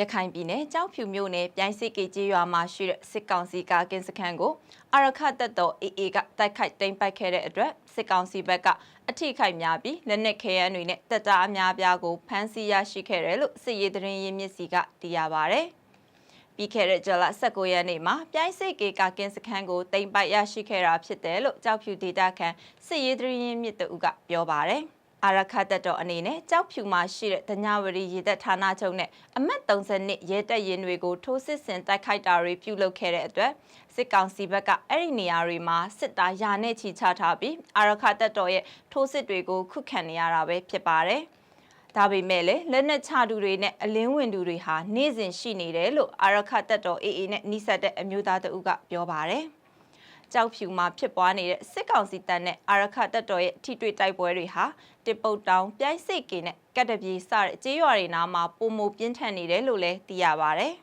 ရခိုင်ပြည်နယ်ကြောက်ဖြူမြို့နယ်ပြိုင်းစစ်ကေကျေးရွာမှာရှိတဲ့စစ်ကောင်စီကာကင်းစခန်းကိုအာရခတပ်တော် AA ကတိုက်ခိုက်သိမ်းပိုက်ခဲ့တဲ့အတွက်စစ်ကောင်စီဘက်ကအထိခိုက်များပြီးလက်နက်ခဲယမ်းတွေနဲ့တပ်သားအများအပြားကိုဖမ်းဆီးရရှိခဲ့တယ်လို့စစ်ရေးသတင်းရင်းမြစ်စီကသိရပါဗျ။ပြီးခဲ့တဲ့ဇွန်လ19ရက်နေ့မှာပြိုင်းစိတ်ကေကာကင်းစခန်းကိုတိမ်ပိုက်ရရှိခဲ့တာဖြစ်တယ်လို့ကြောက်ဖြူဒေတာခန်စစ်ရေးသတင်းရင်းမြစ်တူကပြောပါတယ်။ အာရခတ်တော်အနေနဲ့ကြောက်ဖြူမှာရှိတဲ့ဒညာဝရီရေတပ်ဌာနချုပ်နဲ့အမတ်32ရဲတပ်ရင်တွေကိုထိုးစစ်ဆင်တိုက်ခိုက်တာတွေပြုလုပ်ခဲ့တဲ့အတွက်စစ်ကောင်စီဘက်ကအဲ့ဒီနေရာတွေမှာစစ်သားယာနဲ့ချီချထားပြီးအာရခတ်တော်ရဲ့ထိုးစစ်တွေကိုခုခံနေရတာပဲဖြစ်ပါတယ်။ဒါပေမဲ့လည်းလက်နက်ချသူတွေနဲ့အလင်းဝင်သူတွေဟာနေ့စဉ်ရှိနေတယ်လို့အာရခတပ်တော် AA နဲ့နှိစက်တဲ့အမျိုးသားတအုပ်ကပြောပါတယ်။ ကြောက်ဖြူမှာဖြစ်ပွားနေတဲ့စစ်ကောင်စီတပ်နဲ့အာရခတပ်တော်ရဲ့ထိတွေ့တိုက်ပွဲတွေဟာတစ်ပုတ်တောင်ပြိုင်းစိတ်ကင်းနဲ့ကတ်တပြေစတဲ့ကြေးရွာတွေနားမှာပုံမပြင်းထန်နေတယ်လို့လည်းသိရပါဗျ။